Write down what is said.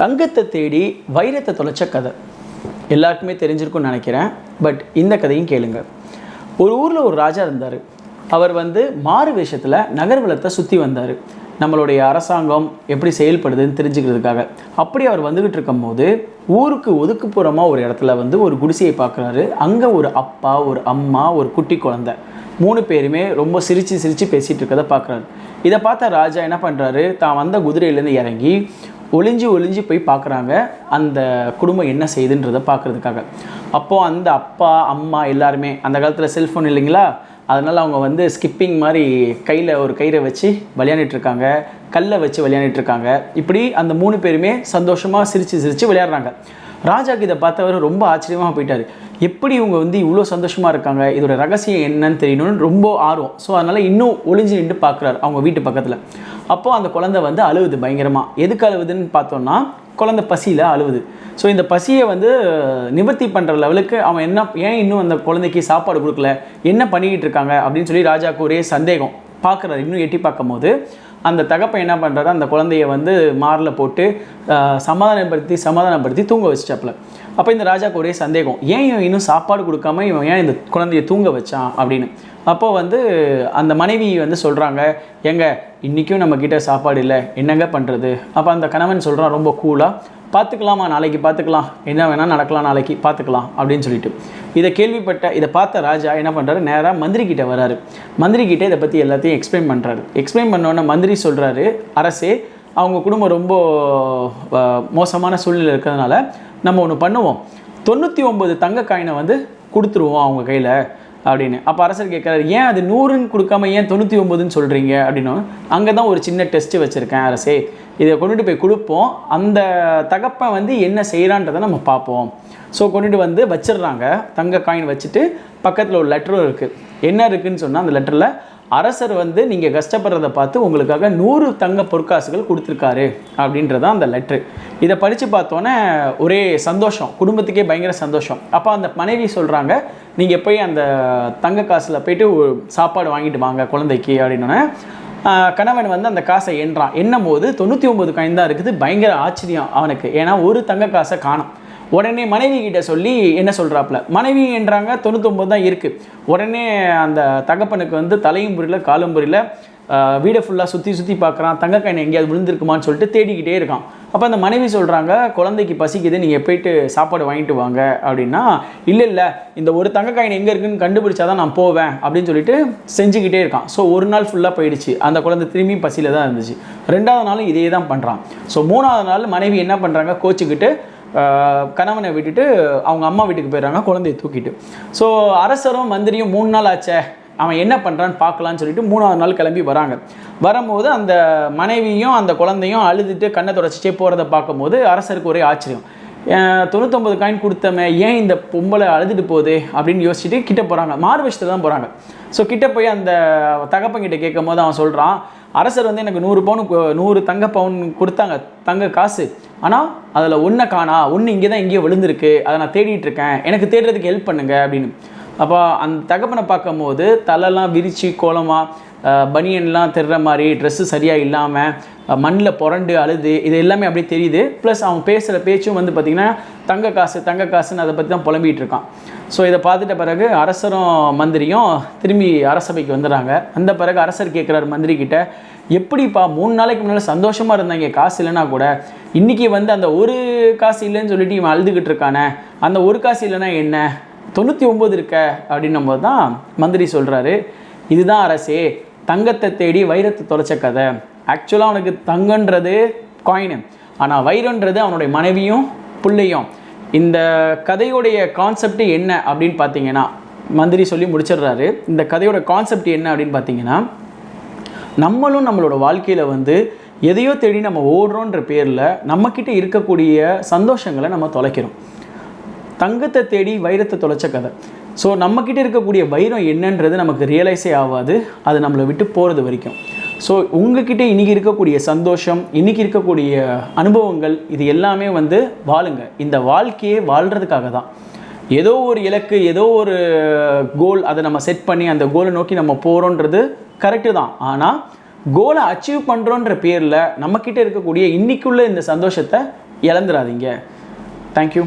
தங்கத்தை தேடி வைரத்தை தொலைச்ச கதை. எல்லாருக்குமே தெரிஞ்சிருக்கும்னு நினைக்கிறேன். பட் இந்த கதையும் கேளுங்க. ஒரு ஊரில் ஒரு ராஜா இருந்தார். அவர் வந்து மாறு வேஷத்தில் நகர்வலத்தை சுற்றி வந்தார். நம்மளுடைய அரசாங்கம் எப்படி செயல்படுதுன்னு தெரிஞ்சுக்கிறதுக்காக. அப்படி அவர் வந்துக்கிட்டு இருக்கும்போது ஊருக்கு ஒதுக்குப்புறமாக ஒரு இடத்துல வந்து ஒரு குடிசையை பார்க்குறாரு அங்கே ஒரு அப்பா ஒரு அம்மா ஒரு குட்டி குழந்தை. மூணு பேருமே ரொம்ப சிரித்து சிரித்து பேசிகிட்டு இருக்கதை பார்க்குறாரு இதை பார்த்த ராஜா என்ன பண்ணுறாரு தான் வந்த குதிரையிலேருந்து இறங்கி ஒளிஞ்சு ஒளிஞ்சு போய் பார்க்குறாங்க. அந்த குடும்பம் என்ன செய்யுதுன்றதை பார்க்குறதுக்காக. அப்போது அந்த அப்பா அம்மா எல்லாருமே அந்த காலத்தில் செல்ஃபோன் இல்லைங்களா? அதனால் அவங்க வந்து ஸ்கிப்பிங் மாதிரி கையில் ஒரு கயிறை வச்சு விளையாண்டுட்டுருக்காங்க கல்லை வச்சு விளையாண்டுட்டு இருக்காங்க இப்படி அந்த மூணு பேருமே சந்தோஷமாக சிரித்து சிரித்து விளையாடுறாங்க. ராஜாக்கு இதை பார்த்தவர் ரொம்ப ஆச்சரியமாக போயிட்டார். எப்படி இவங்க வந்து இவ்வளோ சந்தோஷமாக இருக்காங்க? இதோட ரகசியம் என்னன்னு தெரியணும்னு ரொம்ப ஆர்வம். ஸோ அதனால் இன்னும் ஒளிஞ்சு நின்று பார்க்குறாரு அவங்க வீட்டு பக்கத்தில். அப்போது அந்த குழந்தை வந்து அழுவுது பயங்கரமாக எதுக்கு அழுவுதுன்னு பார்த்தோன்னா குழந்தை பசியில் அழுவுது. ஸோ இந்த பசியை வந்து நிவர்த்தி பண்ணுற லெவலுக்கு அவன் என்ன ஏன் இன்னும் அந்த குழந்தைக்கு சாப்பாடு கொடுக்கல? என்ன பண்ணிக்கிட்டு இருக்காங்க? அப்படின்னு சொல்லி ராஜாவுக்கு ஒரே சந்தேகம். பார்க்குறாரு. இன்னும் எட்டி பார்க்கும்போது அந்த தகப்பை என்ன பண்ணுறாரு அந்த குழந்தைய வந்து மாரில் போட்டு சமாதானப்படுத்தி சமாதானப்படுத்தி தூங்க வச்சிட்டாப்புல. அப்போ இந்த ராஜாவுக்கு ஒரே சந்தேகம் ஏன் இன்னும் சாப்பாடு கொடுக்காம இவன் ஏன் இந்த குழந்தைய தூங்க வச்சான்? அப்படின்னு. அப்போ வந்து அந்த மனைவி வந்து சொல்கிறாங்க எங்க இன்றைக்கும் நம்மக்கிட்ட சாப்பாடு இல்லை என்னங்க பண்ணுறது அப்போ அந்த கணவன் சொல்கிறான் ரொம்ப கூலாக பார்த்துக்கலாமா நாளைக்கு பார்த்துக்கலாம் என்ன வேணால் நடக்கலாம் நாளைக்கு பார்த்துக்கலாம் அப்படின்னு சொல்லிட்டு. இதை கேள்விப்பட்ட இதை பார்த்த ராஜா என்ன பண்ணுறாரு நேராக மந்திரிக்கிட்ட வராரு. மந்திரிக்கிட்டே இதை பற்றி எல்லாத்தையும் எக்ஸ்பிளைன் பண்ணுறாரு எக்ஸ்பிளைன் பண்ணோன்னே மந்திரி சொல்கிறாரு அரசே அவங்க குடும்பம் ரொம்ப மோசமான சூழ்நிலை இருக்கிறதுனால நம்ம ஒன்று பண்ணுவோம். தொண்ணூற்றி ஒம்பது தங்க காயினை வந்து கொடுத்துருவோம் அவங்க கையில். அப்படின்னு. அப்போ அரசர் கேட்குறாரு ஏன் அது நூறுன்னு கொடுக்காம ஏன் தொண்ணூற்றி ஒம்பதுன்னு சொல்கிறீங்க அப்படின்னு. அங்கே தான் ஒரு சின்ன டெஸ்ட்டு வச்சுருக்கேன் அரசே. இதை கொண்டுட்டு போய் கொடுப்போம். அந்த தகப்பை வந்து என்ன செய்கிறான்றதை நம்ம பார்ப்போம். ஸோ கொண்டுட்டு வந்து வச்சிடுறாங்க. தங்க காயின் வச்சுட்டு பக்கத்தில் ஒரு லெட்டரும் இருக்குது என்ன இருக்குதுன்னு சொன்னால் அந்த லெட்டரில் அரசர் வந்து நீங்கள் கஷ்டப்படுறத பார்த்து உங்களுக்காக நூறு தங்க பொற்காசுகள் கொடுத்துருக்காரு அப்படின்றதான் அந்த லெட்ரு இதை படித்து பார்த்தோன்னே ஒரே சந்தோஷம். குடும்பத்துக்கே பயங்கர சந்தோஷம். அப்போ அந்த மனைவி சொல்கிறாங்க நீங்கள் போய் அந்த தங்க காசில் போயிட்டு சாப்பாடு வாங்கிட்டு வாங்க குழந்தைக்கு அப்படின்னோடனே கணவன் வந்து அந்த காசை எண்ணுறான் எண்ணும் போது தொண்ணூற்றி ஒம்பது காயின் தான் இருக்குது. பயங்கர ஆச்சரியம் அவனுக்கு. ஏன்னா ஒரு தங்க காசை காணும். உடனே மனைவி கிட்ட சொல்லி என்ன சொல்கிறாப்புல மனைவி என்றாங்க தொண்ணூத்தொம்பது தான் இருக்குது உடனே அந்த தகப்பனுக்கு வந்து தலையும் புரியல காலும் புரியல. வீடை ஃபுல்லாக சுற்றி சுற்றி பார்க்குறான் தங்கக்காயின் எங்கேயாவது விழுந்திருக்குமான்னு சொல்லிட்டு தேடிக்கிட்டே இருக்கான். அப்போ அந்த மனைவி சொல்கிறாங்க குழந்தைக்கு பசிக்குது நீங்கள் போயிட்டு சாப்பாடு வாங்கிட்டு வாங்க அப்படின்னா இல்லை இல்லை இந்த ஒரு தங்கக்காயின் எங்கே இருக்குன்னு கண்டுபிடிச்சாதான் நான் போவேன் அப்படின்னு சொல்லிட்டு செஞ்சுக்கிட்டே இருக்கான். ஸோ ஒரு நாள் ஃபுல்லாக போயிடுச்சு. அந்த குழந்தை திரும்பி பசியில் தான் இருந்துச்சு. ரெண்டாவது நாளும் இதே தான் பண்ணுறான் ஸோ மூணாவது நாள் மனைவி என்ன பண்ணுறாங்க கோச்சிக்கிட்டு கணவனை விட்டுட்டு அவங்க அம்மா வீட்டுக்கு போயிடுறாங்க குழந்தைய தூக்கிட்டு. ஸோ அரசரும் மந்திரியும் மூணு நாள் ஆச்சே. அவன் என்ன பண்ணுறான்னு பார்க்கலான்னு சொல்லிட்டு மூணாவது நாள் கிளம்பி வராங்க. வரும்போது அந்த மனைவியும் அந்த குழந்தையும் அழுதுட்டு கண்ணை தொடச்சிட்டே போகிறத பார்க்கும்போது அரசருக்கு ஒரே ஆச்சரியம். தொண்ணூத்தொம்பது காயின் கொடுத்தமே ஏன் இந்த பொம்பளை அழுதுட்டு போகுது? அப்படின்னு யோசிச்சுட்டு கிட்ட போகிறாங்க மாறு தான் போகிறாங்க ஸோ கிட்ட போய் அந்த தகப்பங்கிட்ட கேட்கும் போது அவன் சொல்கிறான் அரசர் வந்து எனக்கு நூறு பவுன் நூறு தங்க பவுன் கொடுத்தாங்க தங்க காசு. ஆனால் அதில் ஒன்றை காணா ஒன்று இங்கே தான் எங்கேயோ விழுந்திருக்கு அதை நான் தேடிட்டு இருக்கேன் எனக்கு தேடுறதுக்கு ஹெல்ப் பண்ணுங்க அப்படின்னு. அப்போ அந்த தகப்பனை பார்க்கும்போது தலைலாம் விரித்து கோலமாக பனியன்லாம் தெரிற மாதிரி ட்ரெஸ்ஸு சரியாக இல்லாமல் மண்ணில் புரண்டு அழுது இது எல்லாமே அப்படியே தெரியுது. ப்ளஸ் அவன் பேசுகிற பேச்சும் வந்து பார்த்திங்கன்னா தங்க காசு தங்க காசுன்னு அதை பற்றி தான் புலம்பிகிட்டு இருக்கான். ஸோ இதை பார்த்துட்ட பிறகு அரசரும் மந்திரியும் திரும்பி அரசபைக்கு வந்துடுறாங்க. அந்த பிறகு அரசர் கேட்குறாரு மந்திரி கிட்ட எப்படிப்பா மூணு நாளைக்கு முன்னால் சந்தோஷமாக இருந்தாங்க காசு இல்லைன்னா கூட இன்றைக்கி வந்து அந்த ஒரு காசு இல்லைன்னு சொல்லிட்டு இவன் அழுதுகிட்டு இருக்கானே அந்த ஒரு காசு இல்லைன்னா என்ன? தொண்ணூற்றி ஒம்பது இருக்க அப்படின்னும் போது தான் மந்திரி சொல்கிறாரு இதுதான் அரசே தங்கத்தை தேடி வைரத்தை தொலைச்ச கதை. ஆக்சுவலாக அவனுக்கு தங்கன்றது காயின் ஆனால் வைரன்றது அவனுடைய மனைவியும் பிள்ளையும். இந்த கதையுடைய கான்செப்ட் என்ன அப்படின்னு பார்த்தீங்கன்னா மந்திரி சொல்லி முடிச்சிடுறாரு. இந்த கதையோட கான்செப்ட் என்ன அப்படின்னு பார்த்தீங்கன்னா நம்மளும் நம்மளோட வாழ்க்கையில் வந்து எதையோ தேடி நம்ம ஓடுறோன்ற பேரில் நம்மக்கிட்ட இருக்கக்கூடிய சந்தோஷங்களை நம்ம தொலைக்கிறோம். தங்கத்தை தேடி வைரத்தை தொலைச்ச கதை. ஸோ நம்மக்கிட்ட இருக்கக்கூடிய வைரம் என்னன்றது நமக்கு ரியலைஸே ஆகாது. அது நம்மளை விட்டு போகிறது வரைக்கும். ஸோ உங்ககிட்ட இன்றைக்கி இருக்கக்கூடிய சந்தோஷம் இன்றைக்கி இருக்கக்கூடிய அனுபவங்கள் இது எல்லாமே வந்து வாழுங்க. இந்த வாழ்க்கையே வாழ்கிறதுக்காக தான். ஏதோ ஒரு இலக்கு ஏதோ ஒரு கோல் அதை நம்ம செட் பண்ணி அந்த கோலை நோக்கி நம்ம போகிறோன்றது கரெக்டு தான். ஆனால் கோலை அச்சீவ் பண்ணுறோன்ற பேரில் நம்மக்கிட்ட இருக்கக்கூடிய இன்றைக்குள்ள இந்த சந்தோஷத்தை இழந்துடாதீங்க தேங்க்யூ